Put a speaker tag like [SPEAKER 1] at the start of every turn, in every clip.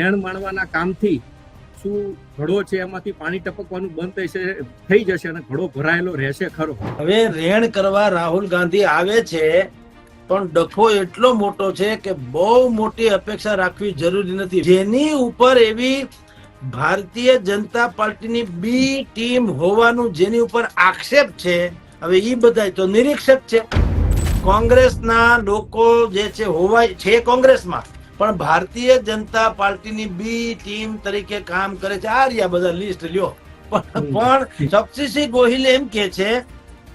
[SPEAKER 1] રેણ માણવાના કામથી શું ઘડો છે એમાંથી પાણી ટપકવાનું બંધ થશે થઈ જશે અને ઘડો ભરાયેલો રહેશે ખરો.
[SPEAKER 2] હવે રેણ કરવા રાહુલ ગાંધી આવે છે, પણ ડખો એટલો મોટો છે કે બહુ મોટી અપેક્ષા રાખવી જરૂરી નથી. જેની ઉપર એવી ભારતીય જનતા પાર્ટીની બી ટીમ હોવાનું જેની ઉપર આક્ષેપ છે, હવે એ બધા તો નિરીક્ષક છે. કોંગ્રેસના લોકો જે છે, હોવાય છે કોંગ્રેસમાં. પણ ભારતીય જનતા પાર્ટીની બી ટીમ તરીકે કામ કરે છે. આ રહ્યા બધા લિસ્ટ લ્યો. પણ શક્તિસિંહ ગોહિલ એમ કે છે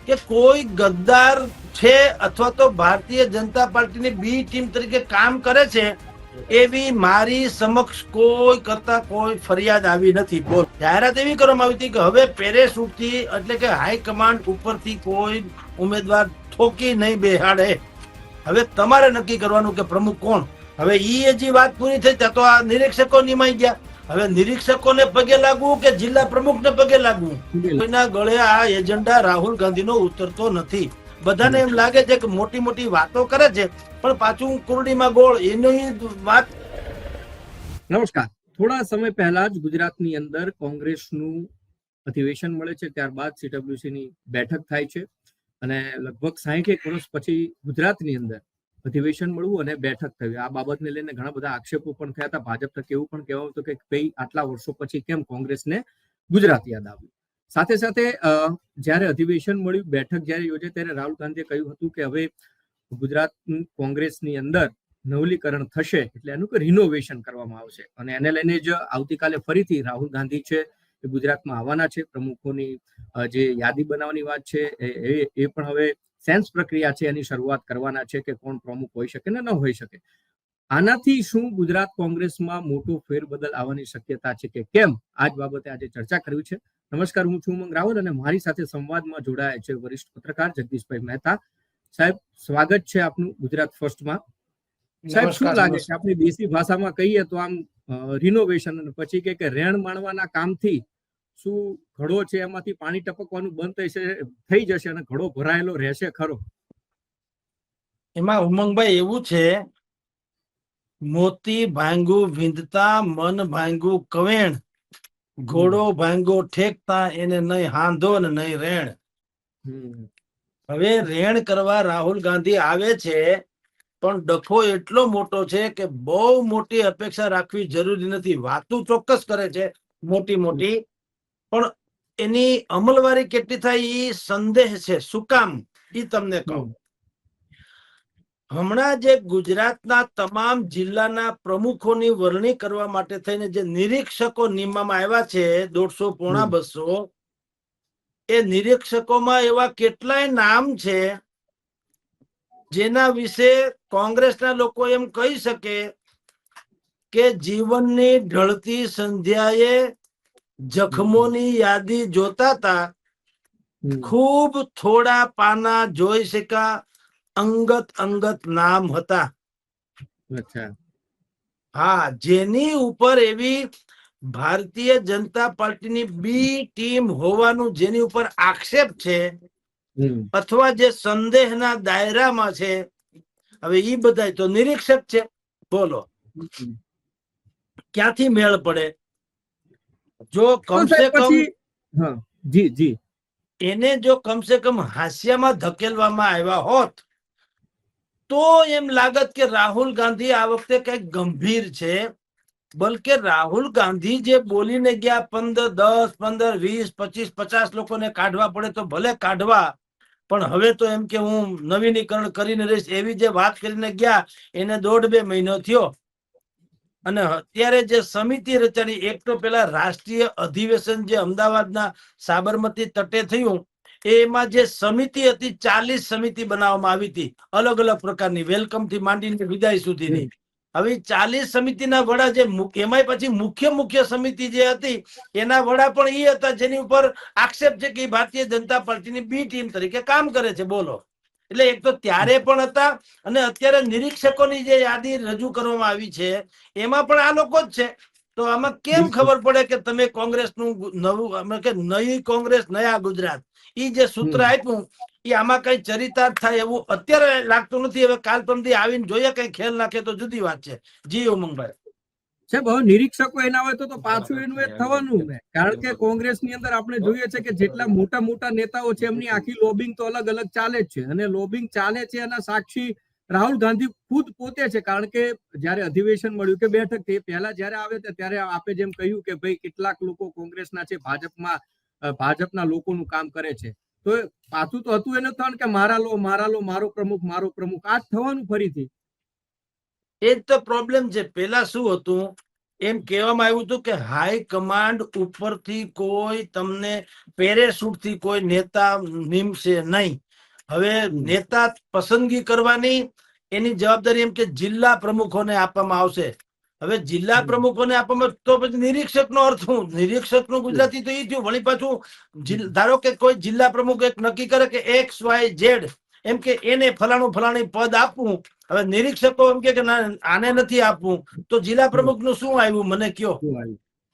[SPEAKER 2] કે કોઈ ગદ્દાર છે અથવા તો ભારતીય જનતા પાર્ટીની બી ટીમ તરીકે કામ કરે છે એવી મારી સમક્ષ કોઈ કરતા કોઈ ફરિયાદ આવી નથી. બોલ. જાહેરાત એવી કરવામાં આવી હતી કે હવે પેરેસૂટથી એટલે કે હાઈકમાન્ડ ઉપરથી કોઈ ઉમેદવાર ઠોકી નહીં બેહાડે. હવે તમારે નક્કી કરવાનું કે પ્રમુખ કોણ? હવે ઈ હજી વાત પૂરી થઈ ત્યાં તો આ નિરીક્ષકો નિમાઈ ગયા. હવે નિરીક્ષકોને પગે લાગવું કે જિલ્લા પ્રમુખને પગે લાગવું? કોઈના ગળે આ એજન્ડા રાહુલ ગાંધીનો ઉતરતો નથી. બધાને એમ લાગે છે કે મોટી મોટી વાતો કરે છે પણ પાછું કુરડીમાં ગોળ એની વાત
[SPEAKER 1] નમસ્કાર. થોડા સમય પહેલા જ ગુજરાતની અંદર કોંગ્રેસનું અધિવેશન મળે છે ત્યારબાદ CWC ની બેઠક થાય છે. અને લગભગ સાહીઠ વર્ષ પછી ગુજરાતની અંદર અધિવેશન મળવું અને બેઠક થવી. આ બાબતને લઈને ઘણા બધા આક્ષેપો પણ થયા હતા. ભાજપ તરફ એવું પણ કહેવાયું હતું કે ભાઈ, આટલા વર્ષો પછી કેમ કોંગ્રેસને ગુજરાત યાદ આવ્યું? સાથે સાથે જ્યારે અધિવેશન મળ્યું, બેઠક જ્યારે યોજાઈ ત્યારે રાહુલ ગાંધીએ કહ્યું હતું કે હવે ગુજરાત કોંગ્રેસની અંદર નવલીકરણ થશે એટલે એનું રિનોવેશન કરવામાં આવશે. અને એને લઈને જ આવતીકાલે ફરીથી રાહુલ ગાંધી છે એ ગુજરાતમાં આવવાના છે. પ્રમુખોની જે યાદી બનાવવાની વાત છે એ પણ હવે સેન્સ પ્રક્રિયા છે એની શરૂઆત કરવાના છે કે કોણ પ્રમુખ હોઈ શકે ને ન હોઈ શકે. આનાથી શું ગુજરાત કોંગ્રેસમાં મોટો ફેરબદલ આવવાની શક્યતા છે કે કેમ? આજ બાબતે આજે ચર્ચા કરવી છે. નમસ્કાર હું છું ઉમંગ રાવલ અને મારી સાથે સંવાદમાં જોડાયા છે વરિષ્ઠ પત્રકાર જગદીશભાઈ મહેતા. સાહેબ સ્વાગત છે આપનું ગુજરાત ફર્સ્ટમાં. સાહેબ શું લાગે છે? આપણી દેશી ભાષામાં કહીએ તો આમ રિનોવેશન અને પછી કે કે રેણ માણવાના કામથી શું ઘડો છે એમાંથી પાણી ટપકવાનું બંધ થશે થઈ જશે અને ઘડો ભરાયેલો રહેશે ખરો?
[SPEAKER 2] એમાં ઉમંગભાઈ એવું છે મોતી ભાંગું વિંધતા મન ભાંગું કવેણ ઘોડો ભાંગો ઠેકતા એને નહીં હાંધો ને નહીં રેણ. હવે રેણ કરવા રાહુલ ગાંધી આવે છે પણ ડખો એટલો મોટો છે કે બહુ મોટી અપેક્ષા રાખવી જરૂરી નથી. વાતું ચોક્કસ કરે છે મોટી મોટી. પણ એની અમલવારી કેટલી થાય એ સંદેહ છે. શું કામ? એ તમને કહું. હમણાં જે ગુજરાતના તમામ જિલ્લાના પ્રમુખોની વરણી કરવા માટે થઈને જે નિરીક્ષકો નિમવામાં આવ્યા છે દોઢસો પોણા બસો એ નિરીક્ષકોમાં એવા કેટલાય નામ છે જેના વિશે કોંગ્રેસના લોકો એમ કહી શકે કે જીવનની ઢળતી સંધ્યાએ જખમોની યાદી જોતા હતા ખૂબ થોડા પાના જોઈ શકા અંગત અંગત નામ હતા. હા જેની ઉપર એવી ભારતીય જનતા પાર્ટીની બી ટીમ હોવાનું જેની ઉપર આક્ષેપ છે અથવા જે સંદેહના દાયરામાં છે હવે ઈ બધા તો નિરીક્ષક છે. બોલો. ક્યાંથી મેળ પડે? જો કમસે કમ
[SPEAKER 1] જી જી.
[SPEAKER 2] એને જો કમસે કમ હાસ્યામાં ધકેલવામાં આવ્યા હોત તો એમ લાગત કે રાહુલ ગાંધી આ વખતે કંઈક ગંભીર છે. બલકે રાહુલ ગાંધી જે બોલીને ગયા પંદર દસ પંદર વીસ પચીસ પચાસ લોકોને કાઢવા પડે તો ભલે કાઢવા પણ હવે તો એમ કે હું નવીનીકરણ કરીને રહીશ એવી જે વાત કરીને ગયા એને દોઢ બે મહિનો થયો. અને અત્યારે જે સમિતિ રચાની, એક તો પેલા રાષ્ટ્રીય અધિવેશન જે અમદાવાદના સાબરમતી તટે થયું, એમાં જે સમિતિ હતી, ચાલીસ સમિતિ બનાવવામાં આવી હતી અલગ અલગ પ્રકારની વેલકમથી માંડીને વિદાય સુધીની. હવે ચાલીસ સમિતિના વડા જે એમાંય પછી મુખ્ય મુખ્ય સમિતિ જે હતી, એના વડા પણ એ હતા જેની ઉપર આક્ષેપ છે કે ભારતીય જનતા પાર્ટીની બી ટીમ તરીકે કામ કરે છે. બોલો. એટલે એક તો ત્યારે પણ હતા અને અત્યારે નિરીક્ષકોની જે યાદી રજૂ કરવામાં આવી છે એમાં પણ આ લોકો જ છે. તો આમાં કેમ ખબર પડે કે તમે કોંગ્રેસનું નવું કે નવી કોંગ્રેસ નયા ગુજરાત ઈ જે સૂત્ર આપ્યું એ આમાં કઈ ચરિતાર્થ થાય એવું અત્યારે લાગતું નથી. હવે કાલ પરમથી આવીને જોઈએ કઈ ખેલ નાખે તો જુદી વાત છે. જી ઉમંગભાઈ
[SPEAKER 1] સાહેબ હવે નિરીક્ષકો એના હોય તો પાછું એનું એ થવાનું ને. કારણ કે કોંગ્રેસની અંદર આપણે જોઈએ છે કે જેટલા મોટા મોટા નેતાઓ છે એમની આખી લોબિંગ તો અલગ અલગ ચાલે જ છે. અને લોબિંગ ચાલે છે એના સાક્ષી રાહુલ ગાંધી ખુદ પોતે છે. કારણ કે જ્યારે અધિવેશન મળ્યું કે બેઠક તે પહેલા જ્યારે આવે ત્યારે આપે જેમ કહ્યું કે ભાઈ કેટલાક લોકો કોંગ્રેસના છે ભાજપમાં ભાજપના લોકોનું કામ કરે છે. તો પાછું તો હતું એને થવાનું કે મારા લો મારા લો મારો પ્રમુખ મારો પ્રમુખ. આ જ થવાનું ફરીથી.
[SPEAKER 2] એ જ તો પ્રોબ્લેમ છે. પેલા શું હતું? એમ કહેવામાં આવ્યું હતું કે હાઈ કમાન્ડ ઉપરથી કોઈ તમને પેરેશૂટથી કોઈ નેતા નીમશે નહીં. હવે નેતા પસંદગી કરવાની એની જવાબદારી એમ કે જિલ્લા પ્રમુખોને આપવામાં આવશે. હવે જિલ્લા પ્રમુખોને આપવામાં તો પછી નિરીક્ષક નો અર્થ શું? નિરીક્ષકનું ગુજરાતી તો એ થયું. વળી પાછું ધારો કે કોઈ જિલ્લા પ્રમુખ એક નક્કી કરે કે એક્સ વાય ઝેડ એમ કે એને ફલાણું ફલાણી પદ આપવું હવે નિરીક્ષકો એમ કે ના આને નથી આપવું. તો જિલ્લા પ્રમુખનું શું આવ્યું? મને કયો.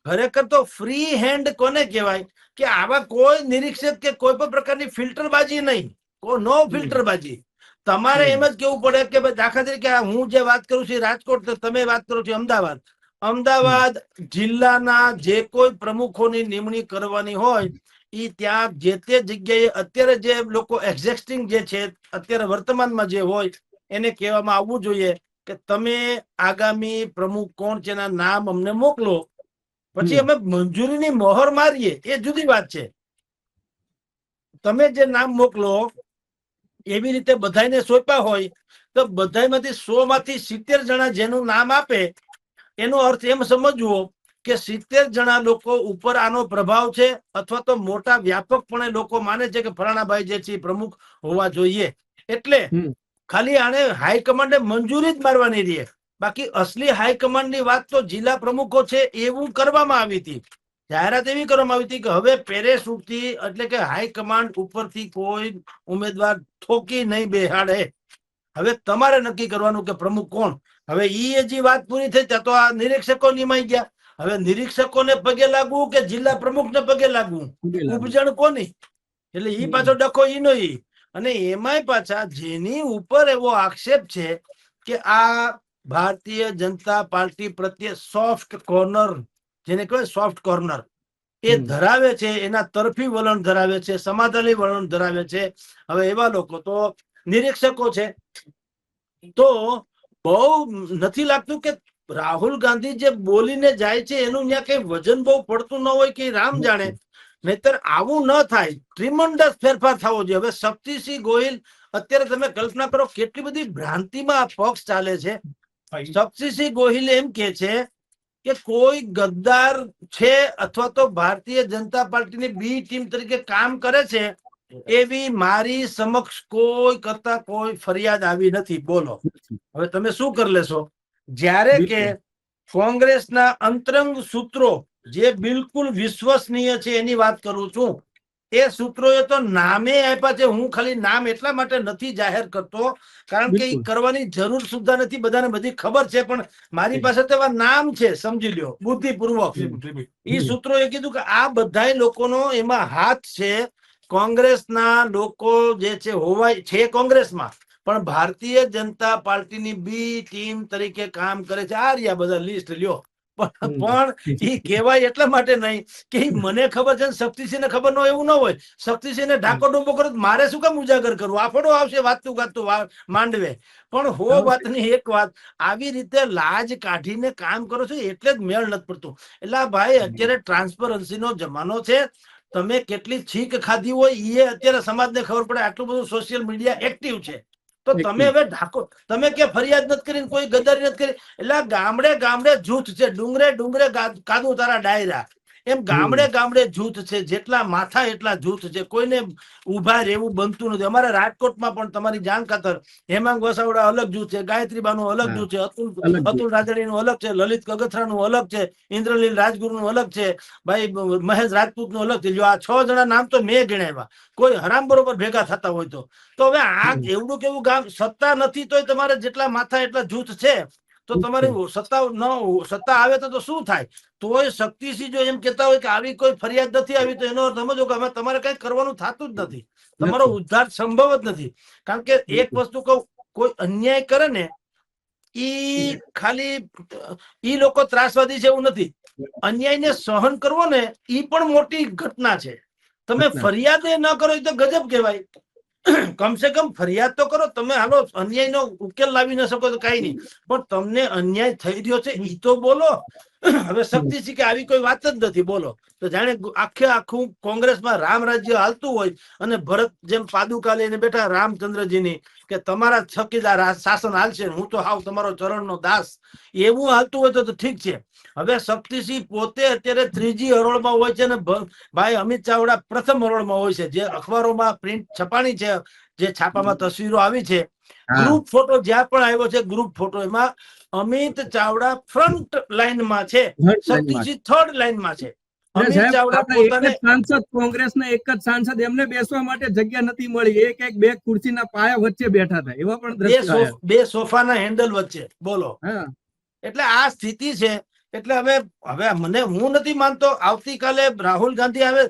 [SPEAKER 2] ખરેખર તો ફ્રી હેન્ડ કોને કહેવાય? કે આવા કોઈ નિરીક્ષક કે કોઈ પણ પ્રકારની ફિલ્ટરબાજી નહીં. કો નો ફિલ્ટરબાજી. તમારે એમ જ કેવું પડે કે દાખલા તરીકે હું જે વાત કરું છું રાજકોટ તમે વાત કરો છો અમદાવાદ. અમદાવાદ જિલ્લાના જે કોઈ પ્રમુખોની નિમણી કરવાની હોય ઈ ત્યાં જે તે જગ્યાએ અત્યારે જે લોકો એક્ઝિસ્ટિંગ જે છે અત્યારે વર્તમાનમાં જે હોય એને કહેવામાં આવવું જોઈએ કે તમે આગામી પ્રમુખ કોણ છે એના નામ અમને મોકલો. પછી અમે મંજૂરીની મોહર મારીએ એ જુદી વાત છે. તમે જે નામ મોકલો એવી રીતે બધાને સોંપ્યા હોય તો બધામાંથી સો માંથી સિત્તેર જણા જેનું નામ આપે એનો અર્થ એમ સમજવો કે સિત્તેર જણા લોકો ઉપર આનો પ્રભાવ છે અથવા તો મોટા વ્યાપકપણે લોકો માને છે કે ફલાણાભાઈ જે છે પ્રમુખ હોવા જોઈએ. એટલે ખાલી આને હાઈકમાન્ડે મંજૂરી જ મારવાની રહી. બાકી અસલી હાઈકમાન્ડની વાત તો જિલ્લા પ્રમુખો છે એવું કરવામાં આવી હતી. જાહેરાત એવી કરવામાં આવી હતી કે હવે પેરેશૂટથી એટલે કે હાઈકમાન્ડ ઉપરથી કોઈ ઉમેદવાર ઠોકી નહીં બેહાડે. હવે તમારે નક્કી કરવાનું કે પ્રમુખ કોણ? હવે ઈ જે વાત પૂરી થઈ ત્યાં તો આ નિરીક્ષકો નિમાઈ ગયા. હવે નિરીક્ષકોને પગે લાગવું કે જિલ્લા પ્રમુખને પગે લાગવું? ઉપજણ કોની? એટલે ઈ પાછો ડખો ઈનો ઈ. અને એમાંય પાછા જેની ઉપર એવો આક્ષેપ છે કે આ ભારતીય જનતા પાર્ટી પ્રત્યે સોફ્ટ કોર્નર જેને કહેવાય સોફ્ટ કોર્નર એ ધરાવે છે એના તરફી વલણ ધરાવે છે સમાધાની વલણ ધરાવે છે. હવે એવા લોકો તો નિરીક્ષકો છે. તો બહુ નથી લાગતું કે રાહુલ ગાંધી જે બોલીને જાય છે એનું ત્યાં કઈ વજન બહુ પડતું ન હોય કે રામ જાણે. નહીતર આવું ન થાય ટ્રીમન્ડસ ફેરફાર થવો જોઈએ. હવે શક્તિસિંહ ગોહિલ અત્યારે તમે કલ્પના કરો કેટલી બધી ભ્રાંતિમાં આ પક્ષ ચાલે છે. શક્તિસિંહ ગોહિલ એમ કે છે કે કોઈ ગદ્દાર છે અથવા તો ભારતીય જનતા પાર્ટીની બી ટીમ તરીકે કામ કરે છે એવી મારી સમક્ષ કોઈ કરતા કોઈ ફરિયાદ આવી નથી. બોલો. હવે તમે શું કરી લેશો? જ્યારે કે કોંગ્રેસના અંતરંગ સૂત્રો જે બિલકુલ વિશ્વસનીય છે એની વાત કરું છું એ સૂત્રોએ તો નામે આપ્યા છે. હું ખાલી નામ એટલા માટે નથી જાહેર કરતો કારણ કે એ કરવાની જરૂર સુદ્ધા નથી. બધાને બધી ખબર છે પણ મારી પાસે તો એવા નામ છે સમજી લ્યો. બુદ્ધિપૂર્વક. એ સૂત્રોએ કીધું કે આ બધા લોકોનો એમાં હાથ છે. કોંગ્રેસના લોકો જે છે હોવાય છે કોંગ્રેસમાં. પણ ભારતીય જનતા પાર્ટીની બી ટીમ તરીકે કામ કરે છે. આ રહ્યા બધા લિસ્ટ લ્યો. પણ એ કહેવાય એટલા માટે નહીં કે મને ખબર છે ને ખબર ન હોય એવું ન હોય. શક્તિસિંહને ઢાકો ડૂબો કરો મારે શું કામ ઉજાગર કરવું? આફડો આવશે વાતું ગાતું માંડવે. પણ હો. વાતની એક વાત આવી રીતે લાજ કાઢીને કામ કરો છો એટલે જ મેળ નથી પડતું. એટલે ભાઈ અત્યારે ટ્રાન્સપરન્સી નો જમાનો છે. તમે કેટલી છીક ખાધી હોય એ અત્યારે સમાજને ખબર પડે. આટલું બધું સોશિયલ મીડિયા એક્ટિવ છે. તો તમે હવે ઢાકો. તમે કે ફરિયાદ નથી કરી કોઈ ગદ્દારી નથી કરી. એટલે ગામડે ગામડે જૂથ છે. ડુંગરે ડુંગરે કાદુ તારા ડાયરા. એમ ગામડે ગામડે જૂથ છે જેટલા માથા એટલા જૂથ છે કોઈને ઊભા રહેવું બનતું નથી. અમારા રાજકોટમાં પણ તમારી જાણ ખાતર હેમાંગ વસાવડા અલગ જૂથ છે ગાયત્રીબાનું અલગ. જૂથ છે અતુલ
[SPEAKER 1] અલગ
[SPEAKER 2] અતુલ રાદડીનું અલગ છે લલિત કગથરાનું અલગ છે ઇન્દ્રલીલ રાજગુરુનું અલગ છે ભાઈ મહેશ રાજપૂતનું અલગ છે. જો આ છ જણા નામ તો મેં ગણાવ્યા. કોઈ હરામ બરોબર ભેગા થતા હોય તો. તો હવે આ. એવડું કેવું ગામ સત્તા નથી તોય તમારે જેટલા માથા એટલા જૂથ છે તો તમારે સત્તા ન સત્તા આવે તો શું થાય? તોય શક્તિસિંહ જો એમ કેતા હોય કે આવી કોઈ ફરિયાદ નથી આવી તો એનો અર્થ સમજો કે અમે તમારે કઈ કરવાનું થતું જ નથી. તમારો ઉદ્ધાર સંભવ જ નથી. કારણ કે એક વસ્તુ કહું કોઈ અન્યાય કરે ને ઈ ખાલી ઈ લોકો ત્રાસવાદી છે એવું નથી. અન્યાયને સહન કરવો ને ઈ પણ મોટી ઘટના છે. તમે ફરિયાદ એ ન કરો એ તો ગજબ કહેવાય. કમસે કમ ફરિયાદ તો કરો, તમે હાલો અન્યાયનો ઉકેલ લાવી ન શકો તો કઈ નહીં. પણ તમને અન્યાય થઈ રહ્યો છે એ તો બોલો. હવે શક્તિસિંહ કે આવી કોઈ વાત જ નથી, બોલો. તો જાણે આખે આખું કોંગ્રેસમાં રામ રાજ્ય હાલતું હોય અને ભરત જેમ પાદુકા લઈને બેઠા રામચંદ્રજીની કે તમારા છકીદાર શાસન હાલશે હું તો હાવ તમારો ચરણનો દાસ. એવું હાલતું હોય તો ઠીક છે. હવે શક્તિસિંહ પોતે અત્યારે ત્રીજી હરોળમાં હોય છે ને ભાઈ અમિત ચાવડા પ્રથમ હરોળમાં હોય છે. જે અખબારોમાં પ્રિન્ટ છપાણી છે જે છાપામાં તસવીરો આવી છે. ગ્રુપ ફોટો જ્યાં પણ આવ્યો છે ગ્રુપ ફોટો એમાં અમિત ચાવડા ફ્રન્ટ લાઈનમાં છે. શક્તિસિંહ થર્ડ લાઈનમાં છે.
[SPEAKER 1] અને
[SPEAKER 2] અમિત
[SPEAKER 1] સાહેબ,
[SPEAKER 2] ચાવડા
[SPEAKER 1] આપણે એક
[SPEAKER 2] પોતાને
[SPEAKER 1] જ સાંસદ કોંગ્રેસના એક જ સાંસદ એમને બેસવા માટે જગ્યા નથી મળી. એક એક બે ખુરશીના પાયા વચ્ચે બેઠા હતા એવા પણ
[SPEAKER 2] બે
[SPEAKER 1] દ્રશ્યો
[SPEAKER 2] સોફ- બે સોફાના હેન્ડલ વચ્ચે. બોલો. એટલે આ સ્થિતિ છે. એટલે હવે હવે મને હું નથી માનતો આવતીકાલે રાહુલ ગાંધી આવે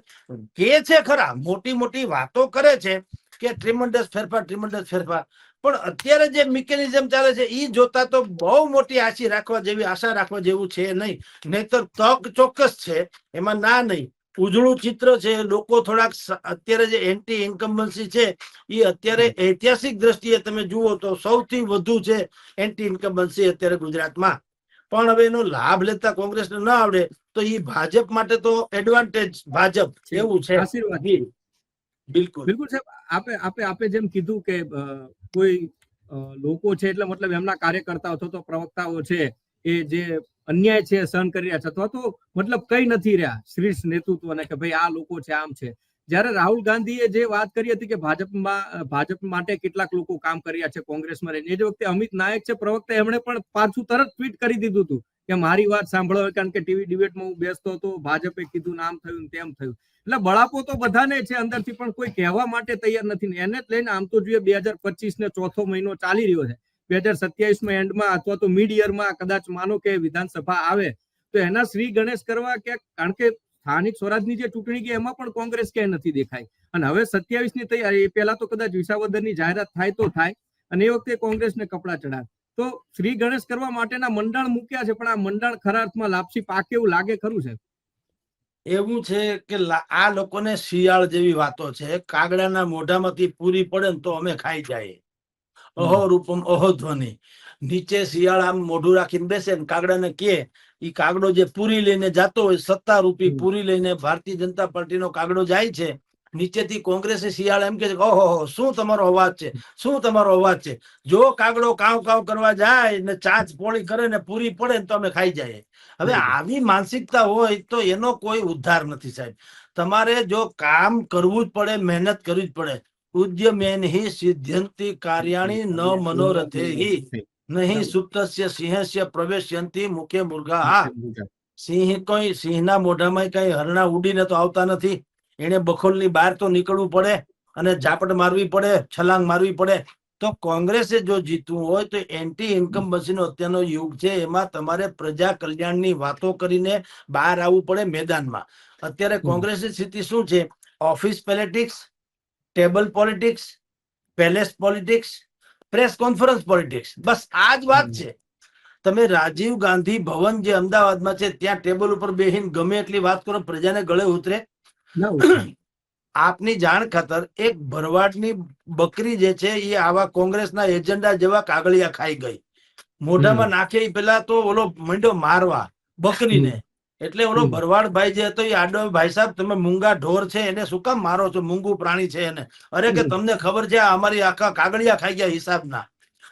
[SPEAKER 2] કે છે ખરા મોટી મોટી વાતો કરે છે કે ટ્રીમન્ડસ ફેરફાર ટ્રીમન્ડસ ફેરફાર. પણ અત્યારે જે મિકેનિઝમ ચાલે છે એ જોતા તો બહુ મોટી આશી રાખવા જેવી આશા રાખવા જેવું છે નહીં. નહીતર તક ચોક્કસ છે એમાં ના નહીં. ઉજળું ચિત્ર છે લોકો થોડાક અત્યારે જે એન્ટી ઇન્કમ્બન્સી છે એ અત્યારે ઐતિહાસિક દ્રષ્ટિએ તમે જુઓ તો સૌથી વધુ છે એન્ટી ઇન્કમ્બન્સી અત્યારે ગુજરાતમાં. પણ હવે એનો લાભ લેતા કોંગ્રેસને ન આવડે તો એ ભાજપ માટે તો એડવાન્ટેજ ભાજપ એવું છે. બિલકુલ.
[SPEAKER 1] બિલકુલ સાહેબ, આપે આપે આપે જેમ કીધું કે કોઈ લોકો છે એટલે મતલબ એમના કાર્યકર્તાઓ અથવા તો પ્રવક્તાઓ છે એ જે અન્યાય છે સહન કરી રહ્યા છે અથવા તો મતલબ કઈ નથી રહ્યા શીર્ષ નેતૃત્વને કે ભાઈ આ લોકો છે, આમ છે. જ્યારે રાહુલ ગાંધીએ જે વાત કરી હતી કે ભાજપમાં ભાજપ માટે કેટલાક લોકો કામ કર્યા છે, કોંગ્રેસમાં રહીને, એ જ વખતે અમિત નાયક છે, પ્રવક્તા એમણે પણ પાછું તરત ટ્વીટ કરી દીધું હતું કે મારી વાત સાંભળો, કારણ કે ટીવી ડિબેટમાં હું બેસતો હતો, ભાજપે કીધું નામ થયું તેમ થયું. એટલે બળાપો તો બધાને છે અંદરથી, પણ કોઈ કહેવા માટે તૈયાર નથી એને જ લઈને આમ તો જોઈએ બે હજાર પચીસ ને ચોથો મહિનો ચાલી રહ્યો છે. બે હજાર સત્યાવીસમાં એન્ડમાં અથવા તો મિડ યરમાં કદાચ માનો કે વિધાનસભા આવે, તો એના શ્રી ગણેશ કરવા ક્યાંક, કારણ કે સ્થાનિક સ્વરાજની જે ચૂંટણી ગઈ એમાં પણ કોંગ્રેસ ક્યાંય નથી દેખાય અને હવે સત્યાવીસની તૈયારી પહેલા તો કદાચ વિસાવદરની જાહેરાત થાય તો થાય અને એ વખતે કોંગ્રેસને કપડા ચડાવે તો શ્રી ગણેશ કરવા માટેના મંડાણ મૂક્યા છે પણ આ મંડાણ ખરા અર્થમાં લાપસી પાકે એવું લાગે ખરું છે
[SPEAKER 2] એવું છે કે આ લોકોને શિયાળ જેવી વાતો છે. કાગડાના મોઢામાંથી પૂરી પડે ને તો અમે ખાઈ જાય. અહો રૂપમ અહો ધ્વનિ. નીચે શિયાળ આમ મોઢું રાખીને બેસે ને કાગડાને કે એ કાગડો જે પૂરી લઈને જતો હોય સત્તા રૂપી પૂરી લઈને ભારતીય જનતા પાર્ટીનો કાગડો જાય છે નીચેથી કોંગ્રેસે શિયાળ એમ કે ઓહો શું તમારો અવાજ છે? શું તમારો અવાજ છે? જો કાગડો કાવ કાવ કરવા જાય ને ચાચ પોળી કરે ને પૂરી પડે ને તો અમે ખાઈ જાય. હવે આવી માનસિકતા હોય તો એનો કોઈ ઉદ્ધાર નથી સાહેબ. તમારે જો કામ કરવું જ પડે મહેનત કરવી જ પડે. ઉદ્યમેન હિ સિદ્ધ્યંતિ કાર્યાણી ન મનોરથે હિ નહીં સુપ્તસ્ય સિંહસ્ય પ્રવેશયંતી મુખે મુર્ગા હા સિંહ કોઈ સિંહના મોઢામાં કઈ હરણા ઉડીને તો આવતા નથી। એને બખોલની બહાર તો નીકળવું પડે અને ઝાપટ મારવી પડે છલાંગ મારવી પડે। તો કોંગ્રેસે જો જીતવું હોય તો એન્ટી ઇન્કમ બસીનો અત્યારનો યુગ છે એમાં તમારે પ્રજા કલ્યાણની વાતો કરીને બહાર આવવું પડે મેદાનમાં। અત્યારે કોંગ્રેસની સ્થિતિ શું છે? Office politics table politics palace politics press conference politics બસ આ જ વાત. છે. તમે રાજીવ ગાંધી ભવન જે અમદાવાદમાં છે ત્યાં ટેબલ ઉપર બેહીને ગમે એટલી વાત કરો પ્રજાને ગળે ઉતરે. આપની જાણ ખાતર એક ભરવાડની બકરી જે છે એ આવા કોંગ્રેસના એજન્ડા જેવા કાગળિયા ખાઈ ગઈ. મોઢામાં નાખે પેલા તો ઓલો મંડ્યો મારવા બકરીને. એટલે ઓલો
[SPEAKER 1] હમ.
[SPEAKER 2] ભરવાડ ભાઈ જે હતો એ આડો ભાઈ સાહેબ તમે મૂંગા ઢોર છે એને શું કામ મારો છો? મૂંગું પ્રાણી છે એને. અરે કે તમને ખબર છે અમારી આખા કાગળિયા ખાઈ ગયા હિસાબના.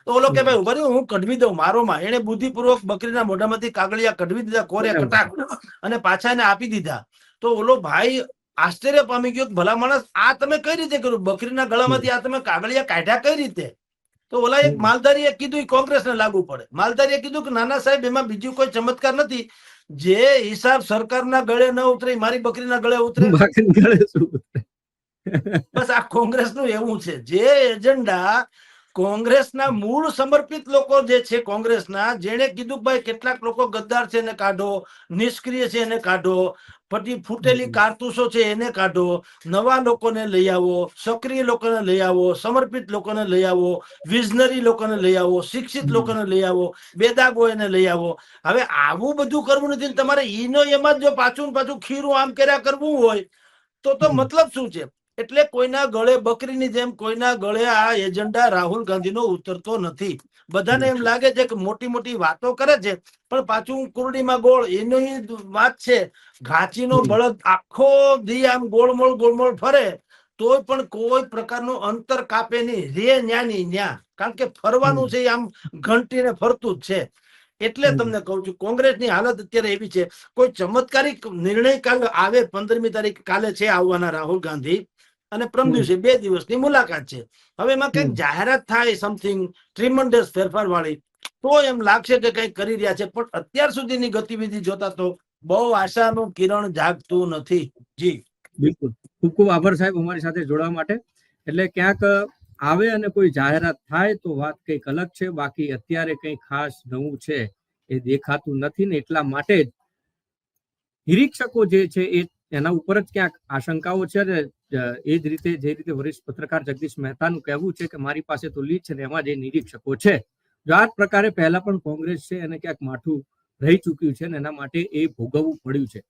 [SPEAKER 2] તો ઓલો કે ભાઈ ઊભા રહ્યો, હું કઢવી દઉં મારોમાં. એને બુદ્ધિપૂર્વક બકરીના મોઢામાંથી કાગળિયા કઢવી દીધા કોરે કટાક અને પાછા એને આપી દીધા. તો ઓલો ભાઈ આશ્ચર્ય પામી ગયો ભલા માણસ આ તમે કઈ રીતે કર્યું? બકરીના ગળામાંથી આ તમે કાગળિયા કાઢ્યા કઈ રીતે? તો ઓલા એક. માલધારીએ કીધું કોંગ્રેસ કોંગ્રેસને લાગુ પડે. માલધારીએ કીધું કે નાના સાહેબ એમાં બીજું કોઈ ચમત્કાર નથી. જે હિસાબ સરકારના ગળે ન ઉતરે મારી બકરીના ગળે ઉતરે? બસ આ કોંગ્રેસનું એવું છે જે એજન્ડા કોંગ્રેસના મૂળ સમર્પિત લોકો જે છે કોંગ્રેસના જેણે કીધું ભાઈ કેટલાક લોકો ગદ્દાર છે એને કાઢો નિષ્ક્રિય છે એને કાઢો પછી ફૂટેલી. કારતૂસો છે એને કાઢો નવા લોકોને લઈ આવો સક્રિય લોકોને લઈ આવો સમર્પિત લોકોને લઈ આવો વિઝનરી લોકોને લઈ આવો શિક્ષિત લોકોને લઈ આવો બેદાગો એને લઈ આવો. હવે આવું બધું કરવું નથી તમારે ઈનો એમાં જ જો પાછું પાછું ખીરું આમ કર્યા કરવું હોય તો તો મતલબ શું છે? એટલે કોઈના ગળે બકરીની જેમ કોઈના ગળે આ એજન્ડા રાહુલ ગાંધીનો ઉતરતો નથી. બધાને એમ લાગે છે કે મોટી મોટી વાતો કરે છે પણ પાછું કુરડીમાં ગોળ એની વાત છે. ઘાંચીનો બળદ આખો દી આમ ગોળમોળ ગોળમોળ ફરે તોય પણ કોઈ પ્રકારનું અંતર કાપે નહીં. રે ન્યાની ન્યા. કારણ કે ફરવાનું છે એ આમ ઘંટીને ફરતું જ છે. એટલે તમને કહું છું કોંગ્રેસની હાલત અત્યારે એવી છે કોઈ ચમત્કારિક નિર્ણય કાલે આવે પંદરમી તારીખ કાલે છે આવવાના રાહુલ ગાંધી. અને પ્રમ દિવસે બે દિવસની મુલાકાત છે. હવે એમાં કંઈક જાહેરાત થાય સમથિંગ ટ્રીમન્ડસ ફેરફાર વાળી તો એમ લાગશે કે કંઈક કરી રહ્યા છે. પણ અત્યાર સુધીની ગતિવિધિ જોતા તો બહુ આશાનું કિરણ જાગતું નથી. જી.
[SPEAKER 1] બિલકુલ. ખૂબ ખૂબ આભાર સાહેબ અમારી સાથે જોડવા માટે. એટલે ક્યાંક આવે અને કોઈ જાહેરાત થાય તો વાત કંઈક અલગ છે. બાકી અત્યારે કંઈ ખાસ નવું છે એ દેખાતું નથી ને એટલા માટે જ. નિરીક્ષકો જે છે એ એના ઉપર જ ક્યાંક આશંકાઓ છે ને એ જ રીતે, જે રીતે વરિષ્ઠ પત્રકાર જગદીશ મહેતાનું કહેવું છે કે મારી પાસે તો લીડ છે ને એમાં જે નિરીક્ષકો છે. જો આ પ્રકારે પહેલા પણ કોંગ્રેસ છે એને ક્યાંક માઠું રહી ચૂક્યું છે ને એના માટે એ ભોગવવું પડ્યું છે.